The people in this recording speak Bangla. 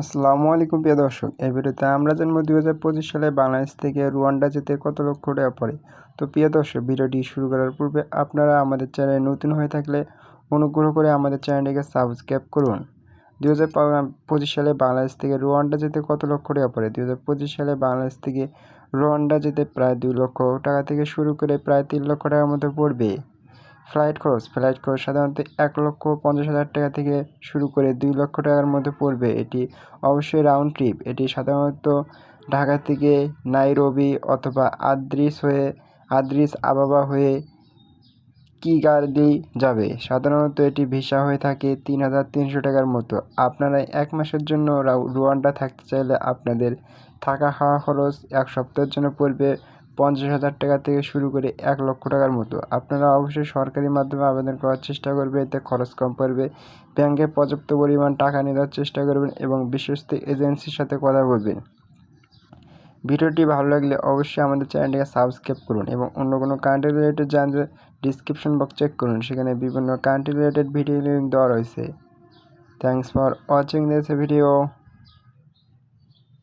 আসসালামু আলাইকুম প্রিয় দর্শক, এই ভিডিওতে আমরা জানব দুই হাজার পঁচিশ সালে বাংলাদেশ থেকে রুয়ান্ডা যেতে কত লক্ষ টাকা পড়ে। তো প্রিয় দর্শক, ভিডিওটি শুরু করার পূর্বে আপনারা আমাদের চ্যানেলে নতুন হয়ে থাকলে অনুগ্রহ করে আমাদের চ্যানেলটিকে সাবস্ক্রাইব করুন। দুই হাজার পঁচিশ সালে বাংলাদেশ থেকে রুয়ান্ডা যেতে কত লক্ষ টাকা পড়ে? দুই হাজার পঁচিশ সালে বাংলাদেশ থেকে রুয়ান্ডা যেতে প্রায় দুই লক্ষ টাকা থেকে শুরু করে প্রায় তিন লক্ষ টাকার মতো পড়বে। ফ্লাইট খরচ। ফ্লাইট খরচ সাধারণত এক লক্ষ পঞ্চাশ হাজার টাকা থেকে শুরু করে দুই লক্ষ টাকার মধ্যে পড়বে। এটি অবশ্যই রাউন্ড ট্রিপ এটি সাধারণত ঢাকা থেকে নাইরবি অথবা আদ্রিস হয়ে, আদ্রিস আবাবা হয়ে কিগালি যাবে। সাধারণত এটি ভিসা হয়ে থাকে তিন হাজার তিনশো টাকার মতো। আপনারা এক মাসের জন্য রুয়ান্ডা থাকতে চাইলে আপনাদের থাকা খাওয়া খরচ এক সপ্তাহের জন্য পড়বে পঞ্চাশ হাজার টাকা থেকে শুরু করে এক লক্ষ টাকার মতো। আপনারা অবশ্যই সরকারি মাধ্যমে আবেদন করার চেষ্টা করবে, এতে খরচ কম পড়বে। ব্যাংকে পর্যাপ্ত পরিমাণ টাকা নেওয়ার চেষ্টা করবেন এবং বিশ্বস্ত এজেন্সির সাথে কথা বলবেন। ভিডিওটি ভালো লাগলে অবশ্যই আমাদের চ্যানেলটিকে সাবস্ক্রাইব করুন এবং অন্য কোনো কান্ট্রি রিলেটেড জানতে ডিসক্রিপশন বক্স চেক করুন, সেখানে বিভিন্ন কান্ট্রি রিলেটেড ভিডিও লিঙ্ক দেওয়া রয়েছে। Thanks for watching this video